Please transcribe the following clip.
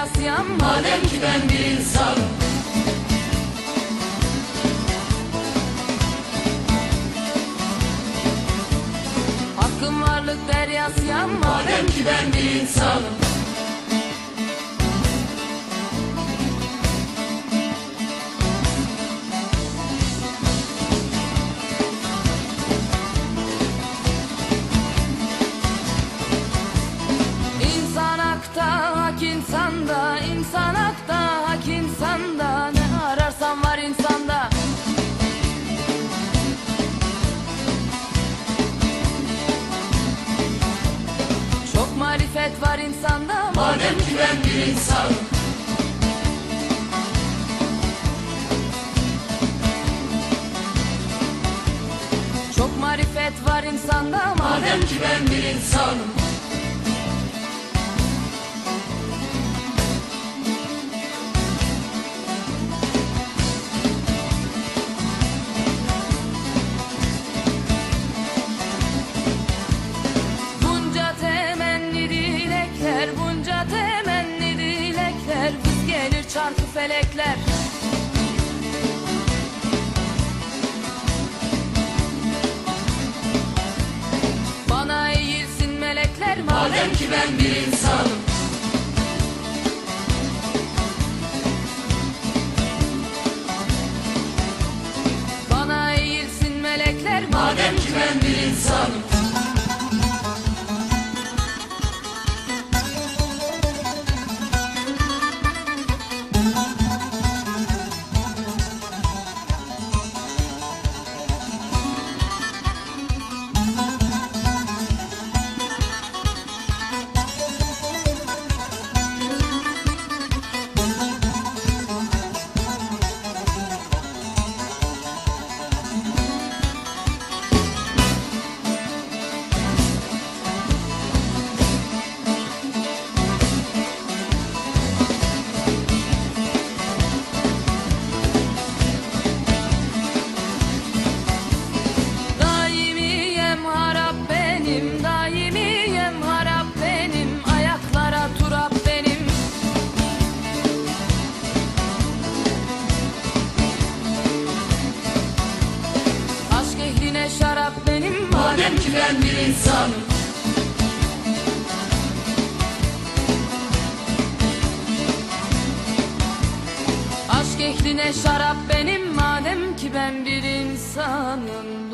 yan Madem ki ben bir insanım Hakkın varlık deryası yan Madem ki ben bir insanım İnsan hakta hak insanda marifet var insanda. Madem ki ben bir insanım Çok marifet var insanda. Madem ki ben bir insanım felekler. Bana eğilsin melekler Madem ki ben bir insanım. Bana eğilsin melekler Madem ki ben bir insanım ki ben bir insanım Aşk ehline şarap benim Madem ki ben bir insanım